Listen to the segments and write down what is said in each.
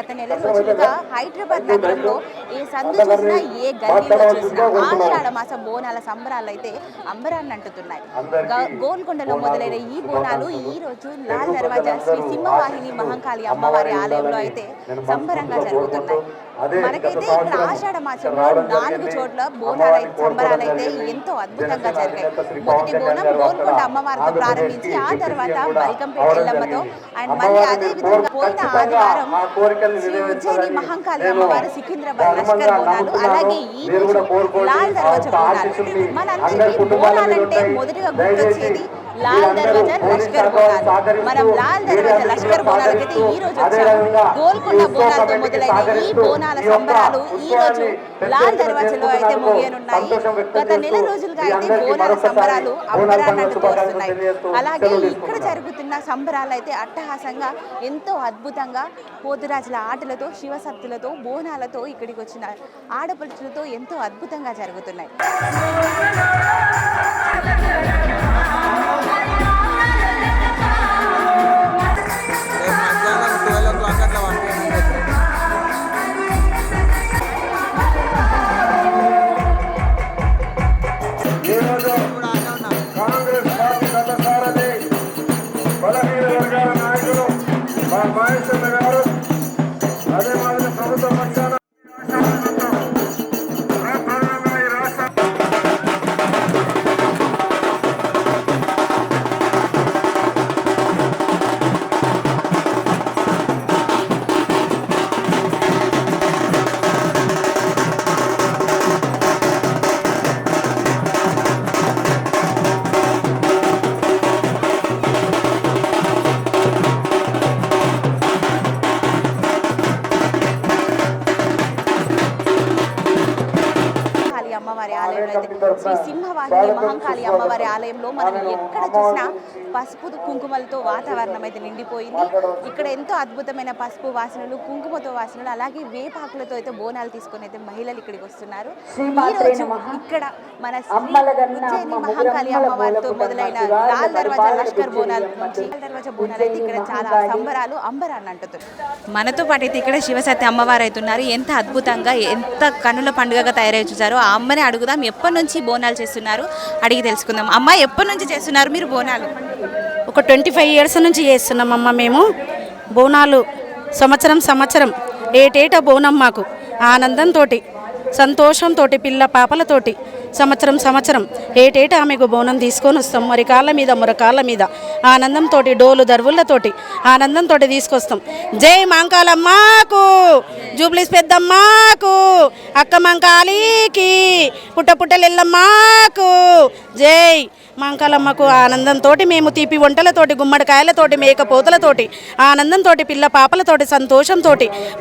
గత నెల రోజులుగా హైదరాబాద్ నగరంలో ఏ సందు చూసినా ఏ గల్లీలో చూసినా ఆషాఢ మాస బోనాల సంబరాలు అయితే అంబరాన్ని అంటుతున్నాయి. గోల్కొండలో మొదలైన ఈ బోనాలు ఈ రోజు లాల్ దర్వాజా శ్రీ సింహవాహిని మహంకాళి అమ్మవారి ఆలయంలో అయితే సంబరంగా జరుగుతున్నాయి. మనకైతే ఇక్కడ ఆషాఢ మాసంలో నాలుగు చోట్ల బోనాలు అయితే సంబరాలు అయితే ఎంతో అద్భుతంగా జరిగాయి. మొదటి బోనం గోల్కొండ అమ్మవారితో ప్రారంభించి ఆ తర్వాత బల్కంపేట ఎల్లమ్మతో అండ్ మళ్ళీ అదే విధంగా పోయిన ఆదివారం శ్రీ ఉజ్జయిని మహంకాళి అమ్మవారు సికింద్రాబాద్ లష్కర్ బోనాలు అలాగే ఈ రోజు లాల్ దర్వాజా బోనాలు. మనందరికీ బోనాలంటే మొదటిగా గుర్తొచ్చేది లాల్ దర్వాజా లష్కర్ బోనాలు. మనం లాల్ దర్వాజా లష్కర్ బోనాలకైతే ఈ రోజు వచ్చాము గోల్కొండ బోనాలతో మొదలైన ఈ బోనాల సంబరాలు ఈ రోజు లాల్ దర్వాజాలో అయితే ముగియనున్నాయి. గత నెల రోజులుగా అయితే బోనాల సంబరాలు అంబరాన్నట్టు వస్తున్నాయి అలాగే ఇక్కడ జరుగుతున్న సంబరాలు అయితే అట్టహాసంగా ఎంతో అద్భుతంగా పోతురాజుల ఆటలతో శివశక్తులతో బోనాలతో ఇక్కడికి వచ్చిన ఆడపడుచులతో ఎంతో అద్భుతంగా జరుగుతున్నాయి. మనం ఎక్కడ చూసినా పసుపు కుంకుమలతో వాతావరణం అయితే నిండిపోయింది. ఇక్కడ ఎంతో అద్భుతమైన పసుపు వాసనలు కుంకుమతో వాసనలు అలాగే వేపాకులతో అయితే బోనాలు తీసుకొని అయితే మహిళలు ఇక్కడికి వస్తున్నారు. ఈ రోజు ఇక్కడ మన శ్రీ ఉజ్జయిని మహంకాళి అమ్మవారితో మొదలైన లాల్ దర్వాజా లష్కర్ బోనాలు నుంచి లాల్ దర్వాజా బోనాలు అయితే ఇక్కడ చాలా సంబరాలు అంబరాన్ని అంటున్నారు మనతో పాటు అయితే ఇక్కడ శివసత్య అమ్మవారు అయితే ఉన్నారు ఎంత అద్భుతంగా ఎంత కనుల పండుగగా తయారై చూసారో ఆ అమ్మని అడుగుదాం. ఎప్పటి నుంచి బోనాలు చేస్తున్నారు? అడిగి తెలుసుకుందాం. అమ్మ ఎప్పటి నుంచి చేస్తున్నారు మీరు బోనాలు? ఒక ట్వంటీ ఫైవ్ ఇయర్స్ నుంచి చేస్తున్నామమ్మ మేము. బోనాలు సంవత్సరం సంవత్సరం ఏటేటా బోనం మాకు. ఆనందంతో సంతోషంతో పిల్ల పాపలతోటి సంవత్సరం సంవత్సరం ఏటేటా ఆమెకు బోనం తీసుకొని వస్తాం. మరి కాళ్ళ మీద మురకాళ్ళ మీద. ఆనందంతో డోలు దర్వులతోటి ఆనందంతో తీసుకొస్తాం. జై మాంకాలమ్మకు జూబ్లీస్ పెద్దమ్మకు అక్క మంకాళీకి పుట్ట పుట్టలెల్లమ్మకు జై మాంకాలమ్మకు ఆనందంతో మేము తీపి వంటలతోటి గుమ్మడికాయలతోటి మేకపోతలతోటి ఆనందంతో పిల్ల పాపలతోటి సంతోషంతో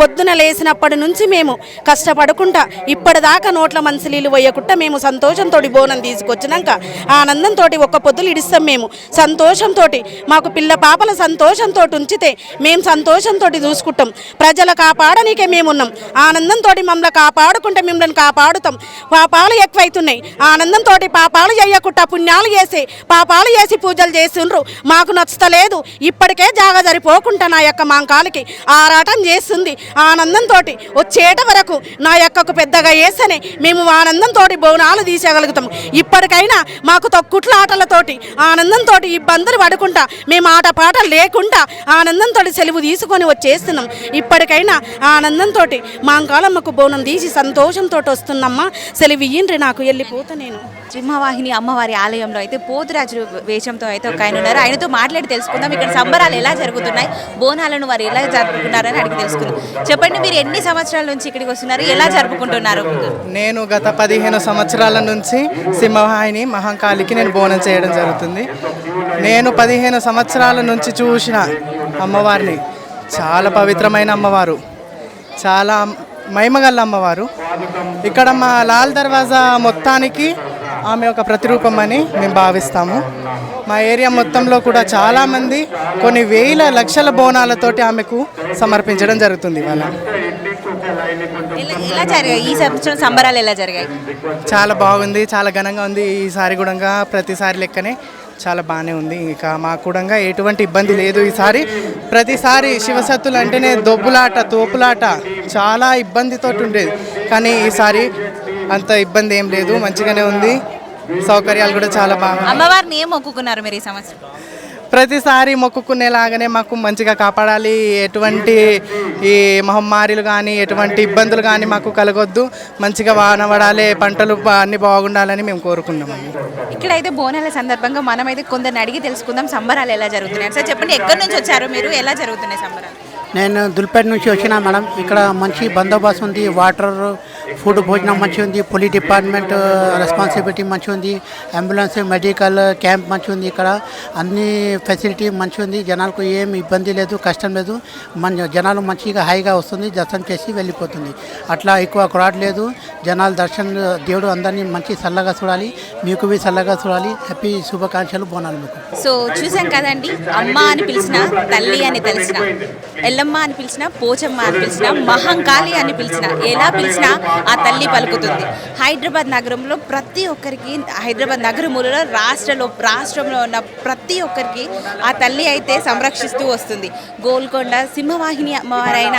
పొద్దున లేసినప్పటి నుంచి మేము కష్టపడుకుంటా ఇప్పటిదాకా నోట్ల మనసులీలు పోయకుండా మేము సంతోషంతో బోనం తీసుకొచ్చినాక ఆనందంతో ఒక్క పొద్దులు ఇడిస్తాం మేము. సంతోషంతో మాకు పిల్ల పాపల సంతోషంతో ఉంచితే మేము సంతోషంతో చూసుకుంటాం. ప్రజల కాపాడనీకే మేమున్నాం. ఆనందంతో మమ్మల్ని కాపాడుకుంటే మిమ్మల్ని కాపాడుతాం. పాపాలు ఎక్కువైతున్నాయి. ఆనందంతో పాపాలు చేయకుండా పుణ్యాలు చేసి పాపాలు చేసి పూజలు చేస్తుండ్రు మాకు నచ్చతలేదు. ఇప్పటికే జాగ జరిపోకుండా నా యొక్క మాంకాలకి. ఆరాటం చేస్తుంది ఆనందంతో వచ్చేట వరకు నా యొక్కకు పెద్దగా వేసని మేము ఆనందంతో బోనాలు తీసేయగలుగుతాం ఇప్పటికైనా మాకు తొక్కుట్ల ఆటలతోటి ఆనందంతో ఇబ్బందులు పడుకుంటా మేము ఆట పాటలు లేకుండా ఆనందంతో సెలవు తీసుకొని వచ్చేస్తున్నాం. ఇప్పటికైనా ఆనందంతో మాంకాలమ్మకు బోనం తీసి సంతోషంతో వస్తున్నమ్మా. సెలవు ఇయ్యండ్రి నాకు వెళ్ళిపోతా నేను. సింహవాహిని అమ్మవారి ఆలయంలో అయితే పోతురాజు వేషంతో అయితే ఒక ఆయన ఉన్నారు. ఆయనతో మాట్లాడి తెలుసుకుందాం. ఇక్కడ సంబరాలు ఎలా జరుగుతున్నాయి? బోనాలను వారు ఎలా జరుపుకున్నారని అడిగి తెలుసుకుందాం. చెప్పండి మీరు ఎన్ని సంవత్సరాల నుంచి ఇక్కడికి వస్తున్నారు? ఎలా జరుపుకుంటున్నారు? నేను గత పదిహేను సంవత్సరాల నుంచి సింహవాహిని మహంకాళికి నేను బోనం చేయడం జరుగుతుంది. నేను పదిహేను సంవత్సరాల నుంచి చూసిన అమ్మవారిని చాలా పవిత్రమైన అమ్మవారు. చాలా మహిమగల అమ్మవారు. ఇక్కడ మా లాల్ దర్వాజా మొత్తానికి ఆమె ఒక ప్రతిరూపం అని మేము భావిస్తాము. మా ఏరియా మొత్తంలో కూడా చాలామంది కొన్ని వేల లక్షల బోనాలతోటి ఆమెకు సమర్పించడం జరుగుతుంది ఇవాళ. ఎలా జరిగాయి? ఈ సంవత్సరం సంబరాలు ఎలా జరిగాయి? చాలా బాగుంది చాలా ఘనంగా ఉంది. ఈసారి కూడా ప్రతిసారి లెక్కనే చాలా బాగానే ఉంది. ఇక మాకు కూడా ఎటువంటి ఇబ్బంది లేదు ఈసారి ప్రతిసారి శివసత్తులు అంటేనే దొబ్బులాట తోపులాట చాలా ఇబ్బందితో ఉండేది. కానీ ఈసారి అంత ఇబ్బంది ఏం లేదు. మంచిగానే ఉంది. సౌకర్యాలు కూడా చాలా బాగా అమ్మవారిని ఏం మొక్కుకున్నారు మీరు ఈ సంవత్సరం? ప్రతిసారి మొక్కుకునేలాగానే మాకు మంచిగా కాపాడాలి. ఎటువంటి ఈ మహమ్మారిలు కానీ ఎటువంటి ఇబ్బందులు కానీ మాకు కలగొద్దు. మంచిగా వాన పడాలి పంటలు అన్ని బాగుండాలని మేము కోరుకున్నామండి ఇక్కడైతే బోనాల సందర్భంగా మనమైతే కొందరిని అడిగి తెలుసుకుందాం సంబరాలు ఎలా జరుగుతున్నాయి. సార్ చెప్పండి ఎక్కడి నుంచి వచ్చారు మీరు? ఎలా జరుగుతున్నాయి సంబరాలు? నేను దుల్పేట నుంచి వచ్చిన మేడం. ఇక్కడ మంచి బందోబస్తు ఉంది వాటర్ ఫుడ్ భోజనం మంచిగా ఉంది పోలీస్ డిపార్ట్మెంట్ uh, రెస్పాన్సిబిలిటీ మంచిగా ఉంది అంబులెన్స్ మెడికల్ క్యాంప్ మంచిగా ఉంది ఇక్కడ. అన్ని ఫెసిలిటీ మంచిగా ఉంది. జనాలకు ఏం ఇబ్బంది లేదు కష్టం లేదు. మన జనాలు మంచిగా హాయిగా వస్తుంది దర్శనం చేసి వెళ్ళిపోతుంది. అట్లా ఎక్కువ క్రాడ్ లేదు. జనాలు దర్శనం దేవుడు అందరినీ మంచి చల్లగా చూడాలి. మీకు మీ చల్లగా చూడాలి. హ్యాపీ శుభాకాంక్షలు బోనాలు మీకు. సో చూసాం కదండి అమ్మ అని పిలిచిన తల్లి అని తెలిసిన ఎల్లమ్మ అని పిలిచిన పోచమ్మ అని పిలిచిన మహంకాళి అని పిలిచిన ఎలా పిలిచినా ఆ తల్లి పలుకుతుంది. హైదరాబాద్ నగరంలో ప్రతి ఒక్కరికి హైదరాబాద్ నగరములలో రాష్ట్రంలో రాష్ట్రంలో ఉన్న ప్రతి ఒక్కరికి ఆ తల్లి అయితే సంరక్షిస్తూ వస్తుంది. గోల్కొండ సింహవాహిని అమ్మవారైన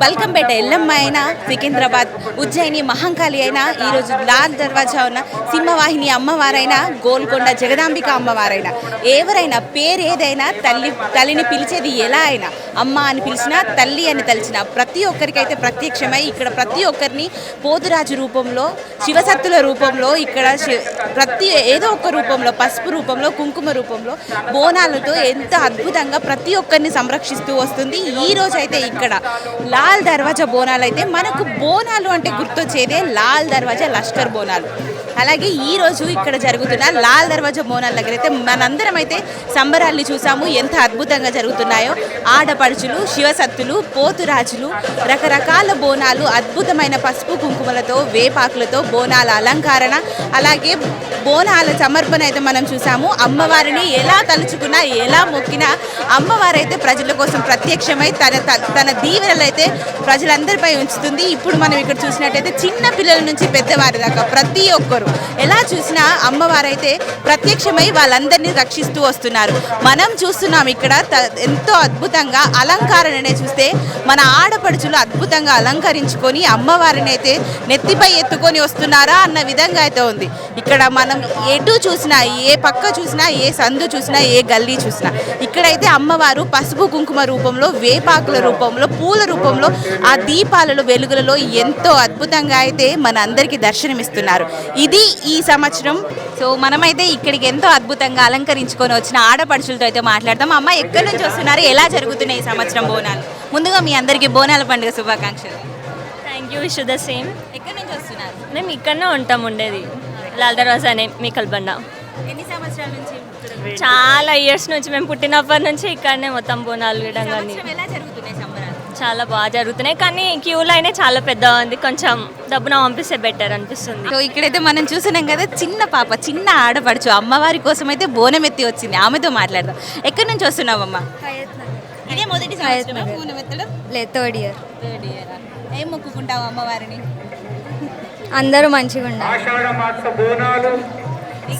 బల్కంపేట ఎల్లమ్మ అయినా సికింద్రాబాద్ ఉజ్జయిని మహంకాళి అయినా ఈరోజు లాల్ దర్వాజా ఉన్న సింహవాహిని అమ్మవారైనా గోల్కొండ జగదాంబిక అమ్మవారైనా. ఎవరైనా పేరు ఏదైనా తల్లి తల్లిని పిలిచేది ఎలా అయినా అమ్మ అని పిలిచినా తల్లి అని తలిచిన ప్రతి ఒక్కరికైతే ప్రత్యక్షమై ఇక్కడ ప్రతి ఒక్కరిని పోతురాజు రూపంలో శివసత్తుల రూపంలో ఇక్కడ ప్రతి ఏదో ఒక రూపంలో పసుపు రూపంలో కుంకుమ రూపంలో బోనాలతో ఎంత అద్భుతంగా ప్రతి ఒక్కరిని సంరక్షిస్తూ వస్తుంది. ఈ రోజైతే అయితే ఇక్కడ లాల్ దర్వాజా బోనాలు అయితే మనకు బోనాలు అంటే గుర్తొచ్చేదే లాల్ దర్వాజా లష్కర్ బోనాలు. అలాగే ఈ రోజు ఇక్కడ జరుగుతున్న లాల్ దర్వాజా బోనాల దగ్గర అయితే మనందరం అయితే సంబరాల్ని చూసాము ఎంత అద్భుతంగా జరుగుతున్నాయో. ఆడపడుచులు శివసత్తులు పోతురాజులు రకరకాల బోనాలు అద్భుతమైన పసుపు కుంకుమలతో వేపాకులతో బోనాల అలంకరణ అలాగే బోనాల సమర్పణ అయితే మనం చూసాము. అమ్మవారిని ఎలా తలుచుకున్నా ఎలా మొక్కినా అమ్మవారైతే ప్రజల కోసం ప్రత్యక్షమై తన త- తన దీవెనలు అయితే ప్రజలందరిపై ఉంచుతుంది. ఇప్పుడు మనం ఇక్కడ చూసినట్టయితే చిన్న పిల్లల నుంచి పెద్దవారి దాకా ప్రతి ఒక్కరు ఎలా చూసినా అమ్మవారైతే ప్రత్యక్షమై వాళ్ళందరినీ రక్షిస్తూ వస్తున్నారు. మనం చూస్తున్నాం ఇక్కడ త- ఎంతో అద్భుతంగా అలంకారణనే చూస్తే మన ఆడపడుచులు అద్భుతంగా అలంకరించుకొని అమ్మవారిని అయితే నెత్తిపై ఎత్తుకొని వస్తున్నారా అన్న విధంగా అయితే ఉంది. ఇక్కడ మనం ఎటు చూసినా ఏ పక్క చూసినా ఏ సందు చూసినా ఏ గల్లీ చూసినా ఇక్కడైతే అమ్మవారు పసుపు కుంకుమ రూపంలో వేపాకుల రూపంలో పూల రూపంలో ఆ దీపాలలో వెలుగులలో ఎంతో అద్భుతంగా అయితే మన అందరికీ దర్శనమిస్తున్నారు. ఇది ఈ సంవత్సరం. సో మనమైతే ఇక్కడికి ఎంతో అద్భుతంగా అలంకరించుకొని వచ్చిన ఆడపడుచులతో అయితే మాట్లాడతాం అమ్మ ఎక్కడి నుంచి వస్తున్నారు? ఎలా జరుగుతున్నాయి ఈ సంవత్సరం బోనాలు? ముందుగా మీ అందరికీ బోనాల పండుగ శుభాకాంక్షలు. Thank you wish the same ఎక్కడి నుంచి వస్తున్నారు? మేము ఇక్కడనే ఉంటాం ఉండేది. లాల్ దర్వాజానే మీ కల్బండ ఎన్ని సంవత్సరాల నుంచి? చాలా ఇయర్స్ నుంచి మేము పుట్టినప్పటి నుంచి ఇక్కడనే మొత్తం బోనాలు కానీ. చాలా బాగా జరుగుతున్నాయి. కానీ క్యూ లైనే చాలా పెద్దగా ఉంది. కొంచెం డబ్బున పంపిస్తే బెటర్ అనిపిస్తుంది. సో ఇక్కడైతే మనం చూసినాం కదా చిన్న పాప చిన్న ఆడపడుచు అమ్మవారి కోసం అయితే బోనం ఎత్తి వచ్చింది. ఆమెతో మాట్లాడదాం. ఎక్కడి నుంచి వస్తున్నావమ్మా? ఇదే మొదటి లేదు థర్డ్ ఇయర్. year ఆ? ఏం మొక్కుకుంటావు అమ్మవారిని? అందరూ మంచిగా ఉండాలి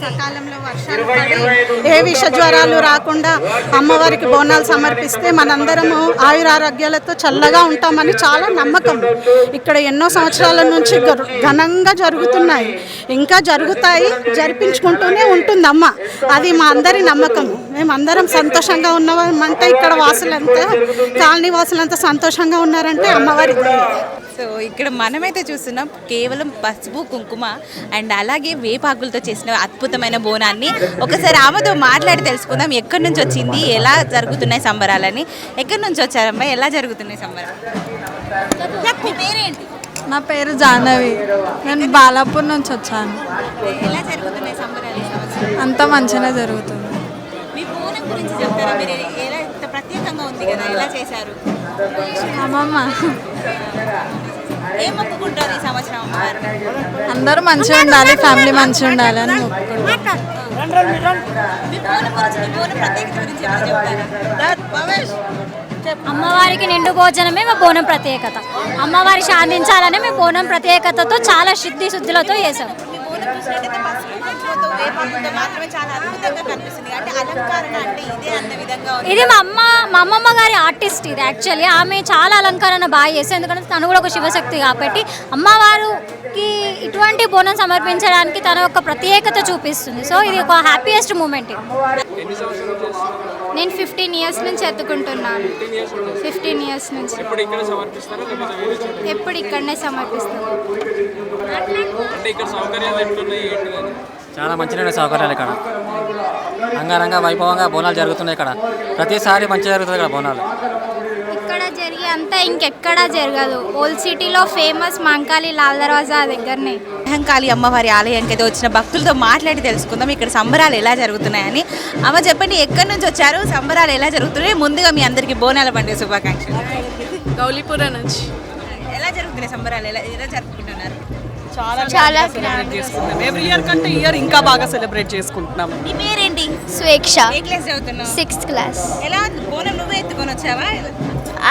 సకాలంలో వర్షాలు పడి ఏ విష జ్వరాలు రాకుండా అమ్మవారికి బోనాలు సమర్పిస్తే మనందరము ఆయురారోగ్యాలతో చల్లగా ఉంటామని చాలా నమ్మకం. ఇక్కడ ఎన్నో సంవత్సరాల నుంచి ఘనంగా జరుగుతున్నాయి. ఇంకా జరుగుతాయి జరిపించుకుంటూనే ఉంటుంది అమ్మ అది మా అందరి నమ్మకం. మేమందరం సంతోషంగా ఉన్నామంటే ఇక్కడ వాసులంతా కాలనీ వాసులంతా సంతోషంగా ఉన్నారంటే అమ్మవారి. సో ఇక్కడ మనమైతే చూస్తున్నాం కేవలం పసుపు కుంకుమ అండ్ అలాగే వేపాకులతో చేసిన అద్భుతమైన బోనాన్ని. ఒకసారి ఆమెతో మాట్లాడి తెలుసుకుందాం. ఎక్కడి నుంచి వచ్చింది? ఎలా జరుగుతున్నాయి సంబరాలని? ఎక్కడి నుంచి వచ్చారమ్మా ఎలా జరుగుతున్నాయి సంబరాలు? పేరేంటి? నా పేరు జాహ్నవి. నేను బాలాపూర్ నుంచి వచ్చాను. ఎలా జరుగుతున్నాయి సంబరాలు? అంతా మంచిగా జరుగుతుంది. మీ బోనం గురించి చెప్తారా? మీరు ఎలా ఇంత ప్రత్యేకంగా ఉంది కదా ఎలా చేశారు? అమ్మమ్మ. ఏం మొక్కుకుంటారు ఈ సంవత్సరం అందరూ మంచిగా ఉండాలి ఫ్యామిలీ మంచిగా ఉండాలి అని అమ్మవారికి నిండు భోజనమే మా బోనం ప్రత్యేకత. అమ్మవారి శాంతించాలని మేము బోనం ప్రత్యేకతతో చాలా శుద్ధి శుద్ధులతో చేసాం చూసినట్టయితే పసుపు వేపాకులతో మాత్రమే చాలా అద్భుతంగా కనిపిస్తుంది. అంటే అలంకరణ అంటే ఇదే అన్న విధంగా ఉంది. ఇది మా అమ్మ మా అమ్మమ్మ గారి ఆర్టిస్ట్ ఇది యాక్చువల్లీ ఆమె చాలా అలంకరణ బాగా చేస్తుంది ఎందుకంటే తను కూడా ఒక శివశక్తి కాబట్టి అమ్మవారికి ఇటువంటి బోనం సమర్పించడానికి తన ఒక ప్రత్యేకత చూపిస్తుంది. సో ఇది ఒక హ్యాపీయెస్ట్ మూమెంట్ నేను ఫిఫ్టీన్ ఇయర్స్ నుంచి ఎత్తుకుంటున్నాను. ఫిఫ్టీన్ ఇయర్స్ నుంచి. ఎప్పుడు ఇక్కడనే సమర్పిస్తాను. చాలా మంచిగా సౌకర్యాలు ఇక్కడ. అంగరంగ వైభవంగా బోనాలు జరుగుతున్నాయి ఇక్కడ. ప్రతిసారి మంచిగా జరుగుతుంది ఇక్కడ బోనాలు. ఇక్కడ జరిగే అంతా ఇంకెక్కడా జరగదు. ఓల్డ్ సిటీలో ఫేమస్ మంకాలి లాల్ దర్వాజా దగ్గరనే. మహంకాళి అమ్మవారి ఆలయానికి అయితే వచ్చిన భక్తులతో మాట్లాడి తెలుసుకుందాం. ఇక్కడ సంబరాలు ఎలా జరుగుతున్నాయని. అమ్మ చెప్పండి ఎక్కడి నుంచి వచ్చారు? సంబరాలు ఎలా జరుగుతున్నాయి? ముందుగా మీ అందరికీ బోనాల పండుగ శుభాకాంక్షలు. గౌలీపురం నుంచి. ఎలా జరుగుతున్నాయి సంబరాలు? ఎలా ఎలా జరుపుకుంటున్నారు? చాలా ఎవ్రీ ఇయర్ కంటే ఇయర్ ఇంకా బాగా సెలబ్రేట్ చేసుకుంటున్నాం. నీ పేరేంటి? స్వేక్ష. ఏ క్లాస్ చదువుతున్నావు? సిక్స్త్ క్లాస్ ఎలా ఉంది? బోనం నువ్వే ఎత్తుకొని వచ్చావా?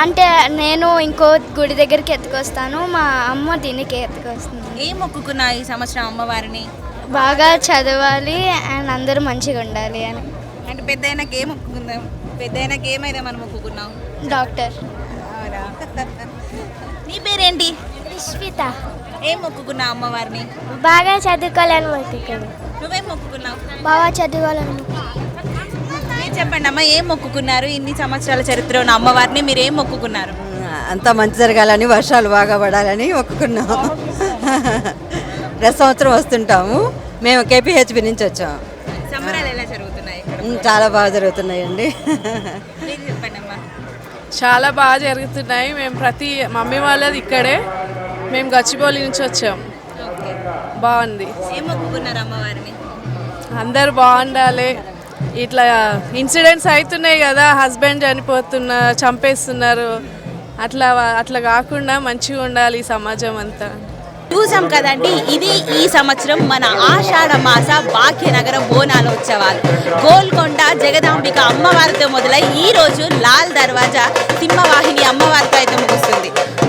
అంటే నేను ఇంకో గుడి దగ్గరికి ఎత్తుకొస్తాను మా అమ్మ దీనికి ఎత్తుకొస్తుంది. ఏం మొక్కుకున్నావు ఈ సంవత్సరం అమ్మవారిని? బాగా చదవాలి అండ్ అందరూ మంచిగా ఉండాలి అని. అంటే పెద్ద అయినాక ఏం మొక్కుకుందాం? పెద్ద అయినాక ఏమైనా మనం మొక్కుకున్నావు డాక్టర్. అవునా? నీ పేరేంటి? రిష్విత. ఏం మొక్కుకున్నావు అమ్మవారిని? బాగా చదువుకోవాలని మొక్కుకున్నాను. నువ్వేం మొక్కుకున్నావు? బాగా చదువుకోవాలని మీరు చెప్పండి అమ్మ ఏం మొక్కుకున్నారు? ఇన్ని సంవత్సరాల చరిత్ర ఉన్న అమ్మవారిని మీరు ఏం మొక్కుకున్నారు? అంతా మంచి జరగాలని వర్షాలు బాగా పడాలని మొక్కుకున్నాం ప్రతి సంవత్సరం వస్తుంటాము. మేము కేపీహెచ్బి నుంచి వచ్చాము. జరుగుతున్నాయి చాలా బాగా జరుగుతున్నాయండి. మీరు చెప్పండి అమ్మా? చాలా బాగా జరుగుతున్నాయి. మేము ప్రతి మమ్మీ వాళ్ళది ఇక్కడే. మేము గచ్చిబౌలి నుంచి వచ్చాం. ఓకే బాగుంది అమ్మవారిని? అందరు బాగుండాలి. ఇట్లా ఇన్సిడెంట్స్ అవుతున్నాయి కదా హస్బెండ్ చనిపోతున్నా చంపేస్తున్నారు. అట్లా అట్లా కాకుండా మంచిగా ఉండాలి ఈ సమాజం అంతా. చూసాం కదండి ఇది ఈ సంవత్సరం మన ఆషాఢ మాస భాగ్యనగర బోనాల ఉత్సవాలు గోల్కొండ జగదాంబిక అమ్మవారితో మొదలై ఈ రోజు లాల్ దర్వాజా సింహవాహిని అమ్మవారితో అయితే ముగుస్తుంది.